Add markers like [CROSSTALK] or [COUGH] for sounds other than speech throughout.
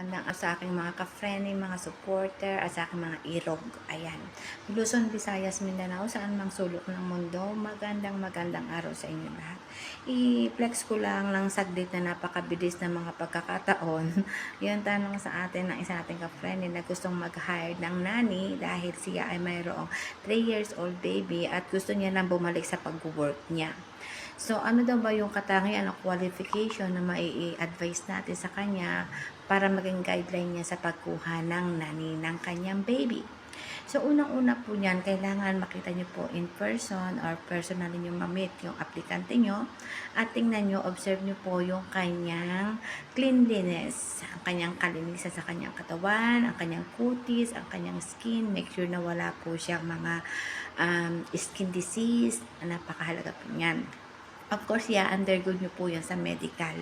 Araw sa aking mga ka-friendly, mga supporter, at sa aking mga irog. Ayan. Luzon, Visayas, Mindanao, saan mang sulok ng mundo, magandang magandang araw sa inyo lahat. I-flex ko lang lang saglit na napakabilis ng mga pagkakataon. [LAUGHS] Yung tanong sa atin ng isa nating ka-friendly na gustong mag-hire ng nani dahil siya ay mayroong 3 years old baby at gusto niya lang bumalik sa pag-work niya. So, ano daw ba yung katangian o qualification na mai-advise natin sa kanya para maging guideline niya sa pagkuha ng nani ng kanyang baby? So, unang-una po niyan, kailangan makita niyo po in person or personally niyo ma-meet yung aplikante niyo at tingnan niyo, observe niyo po yung kanyang cleanliness, ang kanyang kalinisan sa kanyang katawan, ang kanyang kutis, ang kanyang skin, make sure na wala po siyang mga um, skin disease, napakahalaga po niyan. Of course, yeah, undergo nyo po yan sa medical.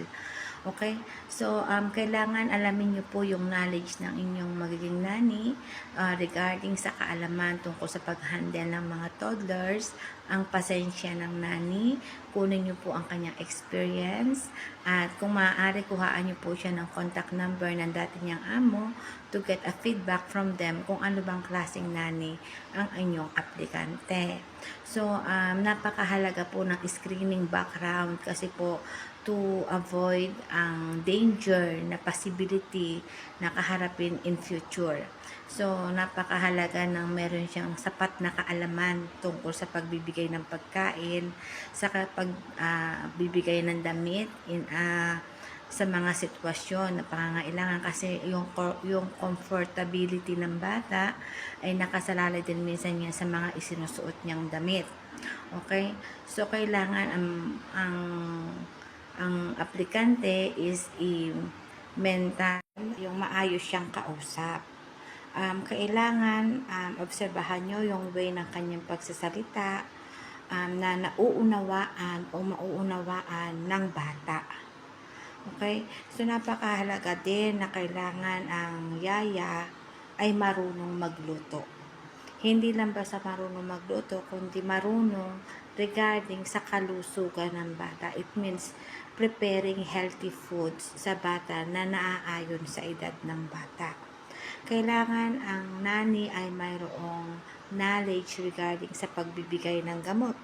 Okay? So, um, kailangan alamin nyo po yung knowledge ng inyong magiging nani uh, regarding sa kaalaman tungkol sa pag-handle ng mga toddlers, ang pasensya ng nani, kunin nyo po ang kanyang experience, at kung maaari, kuhaan nyo po siya ng contact number ng dati niyang amo to get a feedback from them kung ano bang klaseng nani ang inyong aplikante. So, um, napakahalaga po ng screening background kasi po to avoid ang danger na possibility na kaharapin in future. So, napakahalaga ng meron siyang sapat na kaalaman tungkol sa pagbibigay ng pagkain, sa pagbibigay ng damit in a sa mga sitwasyon na pangangailangan kasi yung yung comfortability ng bata ay nakasalalay din minsan niya sa mga isinusuot niyang damit. Okay? So kailangan ang ang ang aplikante is i mental yung maayos siyang kausap. Um, kailangan um, obserbahan nyo yung way ng kanyang pagsasalita um, na nauunawaan o mauunawaan ng bata. Okay? So, napakahalaga din na kailangan ang yaya ay marunong magluto. Hindi lang basta marunong magluto, kundi marunong regarding sa kalusugan ng bata. It means preparing healthy foods sa bata na naaayon sa edad ng bata. Kailangan ang nani ay mayroong knowledge regarding sa pagbibigay ng gamot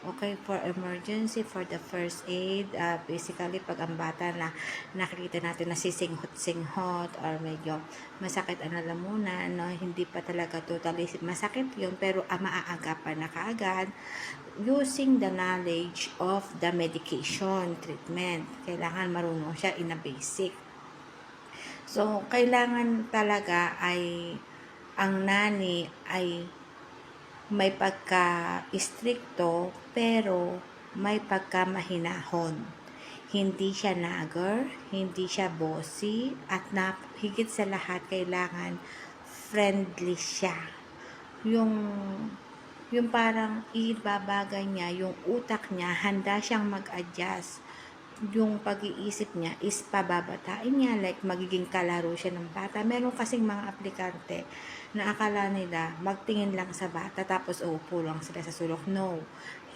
Okay, for emergency, for the first aid, uh, basically, pag ang bata na nakikita natin na sisinghot-singhot or medyo masakit ang lalamunan, no, hindi pa talaga totally masakit yun, pero uh, maaagapan na kaagad using the knowledge of the medication treatment. Kailangan marunong siya in a basic. So, kailangan talaga ay ang nani ay may pagka-istrikto pero may pagka-mahinahon. Hindi siya nagger, hindi siya bossy, at na, higit sa lahat kailangan friendly siya. Yung yung parang ibabagay niya, yung utak niya, handa siyang mag-adjust yung pag-iisip niya is pababatain niya, like magiging kalaro siya ng bata. Meron kasing mga aplikante na akala nila magtingin lang sa bata tapos uupo lang sila sa sulok. No,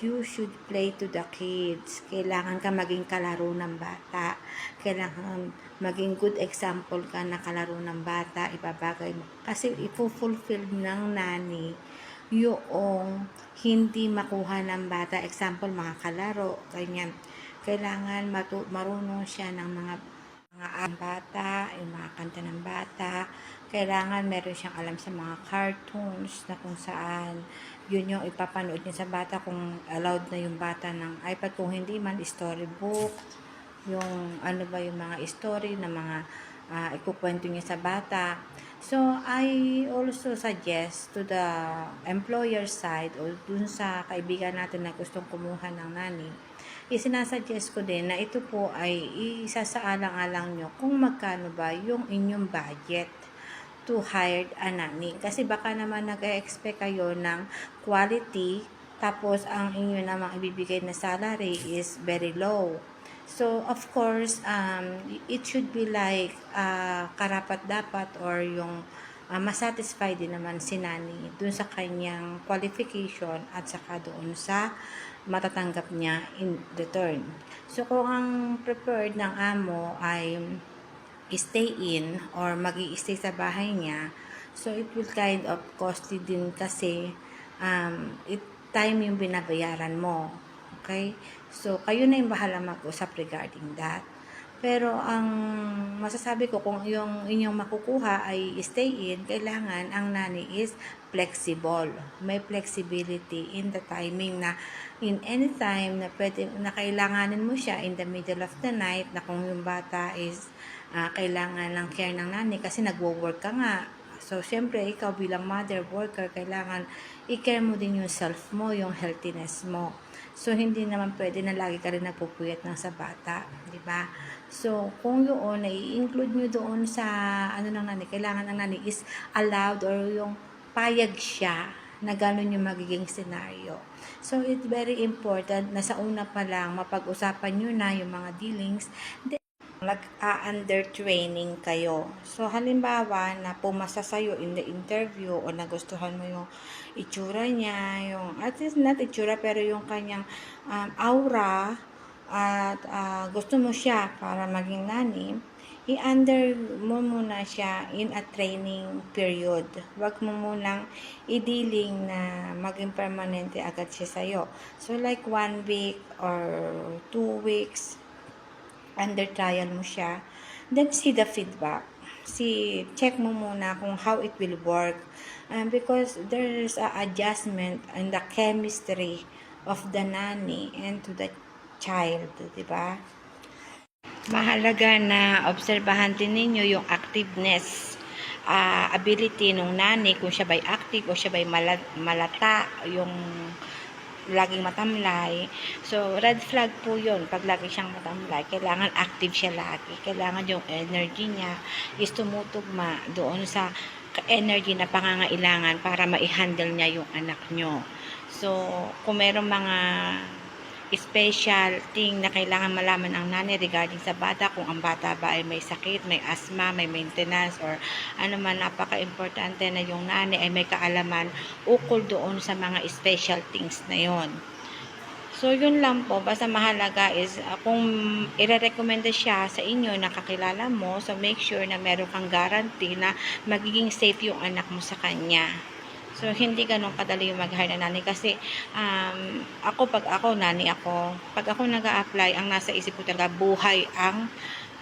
you should play to the kids. Kailangan ka maging kalaro ng bata. Kailangan maging good example ka na kalaro ng bata, ibabagay mo. Kasi ipo-fulfill ng nani yung hindi makuha ng bata. Example, mga kalaro, ganyan kailangan marunong siya ng mga mga bata, yung mga kanta ng bata. Kailangan meron siyang alam sa mga cartoons na kung saan yun yung ipapanood niya sa bata kung allowed na yung bata ng iPad. Kung hindi man, storybook, yung ano ba yung mga story na mga uh, ikukwento niya sa bata. So, I also suggest to the employer side o dun sa kaibigan natin na gustong kumuha ng nani, isinasuggest ko din na ito po ay isasaalang-alang nyo kung magkano ba yung inyong budget to hire a nanny. Kasi baka naman nag-expect kayo ng quality tapos ang inyo namang ibibigay na salary is very low. So, of course, um, it should be like uh, karapat-dapat or yung uh, masatisfied din naman si Nani dun sa kanyang qualification at saka doon sa matatanggap niya in return. So, kung ang prepared ng amo ay stay in or mag stay sa bahay niya, so it will kind of costly din kasi um, it, time yung binabayaran mo. Okay? So, kayo na yung bahala mag-usap regarding that. Pero ang masasabi ko kung yung inyong makukuha ay stay in, kailangan ang nani is flexible. May flexibility in the timing na in any time na pwede na kailanganin mo siya in the middle of the night na kung yung bata is ah, kailangan ng care ng nani kasi nagwo-work ka nga. So, syempre, ikaw bilang mother worker, kailangan i-care mo din yung self mo, yung healthiness mo. So, hindi naman pwede na lagi ka rin nagpupuyat ng sa bata, di ba? So, kung yun, i-include nyo doon sa, ano ng nani, kailangan ng nani is allowed or yung payag siya na gano'n yung magiging scenario. So, it's very important na sa una pa lang, mapag-usapan nyo na yung mga dealings, nag-under training kayo. So, halimbawa na pumasa sa'yo in the interview o nagustuhan mo yung itsura niya, yung, at least not itsura, pero yung kanyang um, aura, at ah, gusto mo siya para maging nani, i-under mo muna siya in a training period. Huwag mo munang i-dealing na maging permanente agad siya sa'yo. So, like one week or two weeks, under trial mo siya, then see the feedback. See, check mo muna kung how it will work. Um, because there's a adjustment in the chemistry of the nanny and to the child, di ba? Mahalaga na obserbahan din ninyo yung activeness, ah, ability ng nanny, kung siya ba'y active o siya ba'y mala- malata, yung laging matamlay. So, red flag po yun. Pag lagi siyang matamlay, kailangan active siya lagi. Kailangan yung energy niya is tumutugma doon sa energy na pangangailangan para ma-handle niya yung anak nyo. So, kung merong mga special thing na kailangan malaman ang nanay regarding sa bata, kung ang bata ba ay may sakit, may asthma, may maintenance, or ano man napaka-importante na yung nanay ay may kaalaman ukol doon sa mga special things na yon. So, yun lang po. Basta mahalaga is, uh, kung ire-recommenda siya sa inyo na kakilala mo, so make sure na meron kang guarantee na magiging safe yung anak mo sa kanya. So, hindi ganun kadali yung mag-hire na nanay kasi um, ako, pag ako, nani ako, pag ako nag apply ang nasa isip ko talaga, buhay ang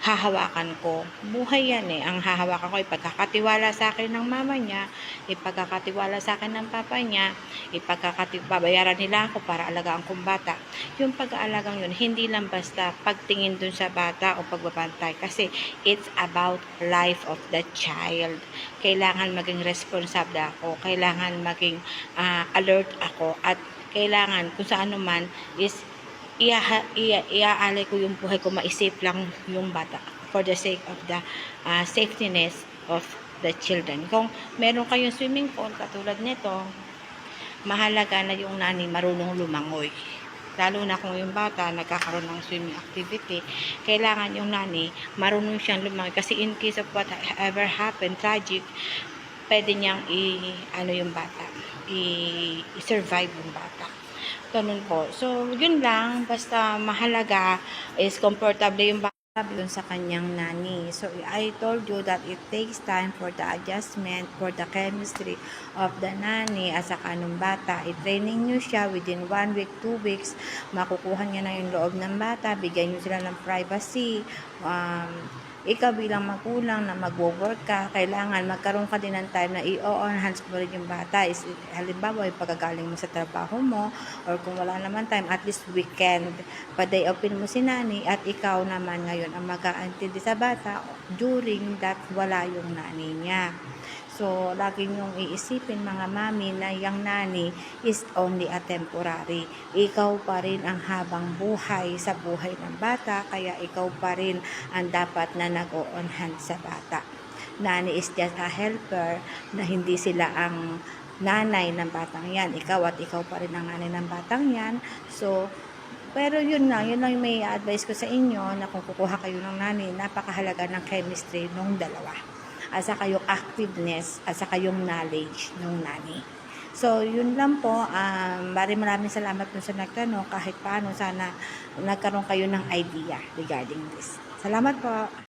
hahawakan ko. Buhay yan eh. Ang hahawakan ko, ipagkakatiwala sa akin ng mama niya, ipagkakatiwala sa akin ng papa niya, ipagkakatibabayaran nila ako para alagaan kong bata. Yung pag-aalagang yun, hindi lang basta pagtingin dun sa bata o pagbabantay kasi it's about life of the child. Kailangan maging responsable ako, kailangan maging ah, alert ako at kailangan kung sa ano man is iaha, ia, iaalay ko yung buhay ko, maisip lang yung bata for the sake of the uh, safetyness of the children. Kung meron kayong swimming pool, katulad nito, mahalaga na yung nani marunong lumangoy. Lalo na kung yung bata nagkakaroon ng swimming activity, kailangan yung nani marunong siyang lumangoy. Kasi in case of whatever happened, tragic, pwede niyang i, ano yung bata, i-survive yung bata. Ganun po. So, yun lang. Basta mahalaga is comfortable yung bata dun sa kanyang nani. So, I told you that it takes time for the adjustment, for the chemistry of the nani at saka nung bata. I-training nyo siya within one week, two weeks. Makukuha niya na yung loob ng bata. Bigyan nyo sila ng privacy. Um, ikaw bilang magulang na magwo-work ka, kailangan magkaroon ka din ng time na i-enhance mo rin yung bata. Is, halimbawa, yung pagkagaling mo sa trabaho mo, or kung wala naman time, at least weekend, pa-day open mo si nani, at ikaw naman ngayon ang mag-aantindi sa bata during that wala yung nani niya. So, lagi niyong iisipin mga mami na yung nani is only a temporary. Ikaw pa rin ang habang buhay sa buhay ng bata, kaya ikaw pa rin ang dapat na nag-on hand sa bata. Nani is just a helper na hindi sila ang nanay ng batang yan. Ikaw at ikaw pa rin ang nanay ng batang yan. So, pero yun lang, yun lang may advice ko sa inyo na kung kukuha kayo ng nani, napakahalaga ng chemistry ng dalawa at saka yung activeness at saka yung knowledge ng nani. So, yun lang po. Um, maraming maraming salamat po sa nagtanong. Kahit paano, sana nagkaroon kayo ng idea regarding this. Salamat po.